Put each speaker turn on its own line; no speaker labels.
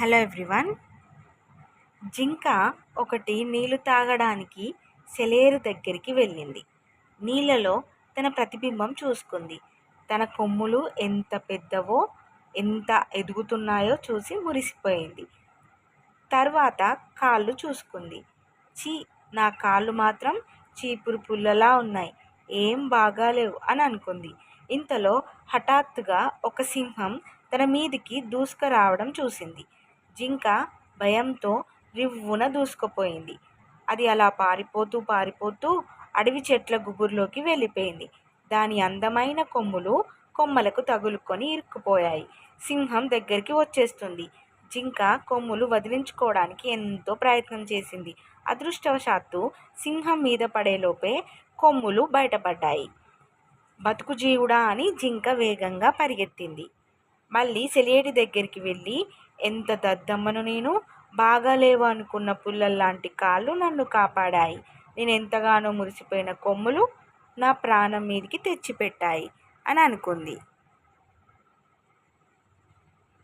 Hello everyone. జింక ఒకటి నీళ్ళు తాగడానికి సెలేరు దగ్గరికి వెళ్ళింది. నీళ్ళలో తన ప్రతిబింబం చూసుకుంది. తన కొమ్ములు ఎంత పెద్దవో ఎంత ఎదుగుతున్నాయో చూసి మురిసిపోయింది. తర్వాత కాళ్ళు చూసుకుంది. చీ నా కాళ్ళు మాత్రం చీపురు పుల్లలా ఉన్నాయి. ఏం బాగాలేవు అని అనుకుంది. ఇంతలో హఠాత్తుగా ఒక సింహం తన మీదికి దూసుకురావడం చూసింది. జింక భయంతో రివ్వున దూసుకుపోయింది. అది అలా పారిపోతూ పారిపోతూ అడవి చెట్ల గుబురులోకి వెళ్ళిపోయింది. దాని అందమైన కొమ్ములు కొమ్మలకు తగులుకొని ఇరుక్కుపోయాయి. సింహం దగ్గరికి వచ్చేస్తుంది. జింక కొమ్ములు వదిలించుకోవడానికి ఎంతో ప్రయత్నం చేసింది. అదృష్టవశాత్తు సింహం మీద పడేలోపే కొమ్ములు బయటపడ్డాయి. బతుకు జీవుడా అని జింక వేగంగా పరిగెత్తింది. మళ్ళీ సెలియేటి దగ్గరికి వెళ్ళి ఎంత దద్దమ్మను నేను బాగాలేవు అనుకున్న పుల్లల్లాంటి కాళ్ళు నన్ను కాపాడాయి. నేను ఎంతగానో మురిసిపోయిన కొమ్ములు నా ప్రాణం మీదికి తెచ్చిపెట్టాయి అని అనుకుంది.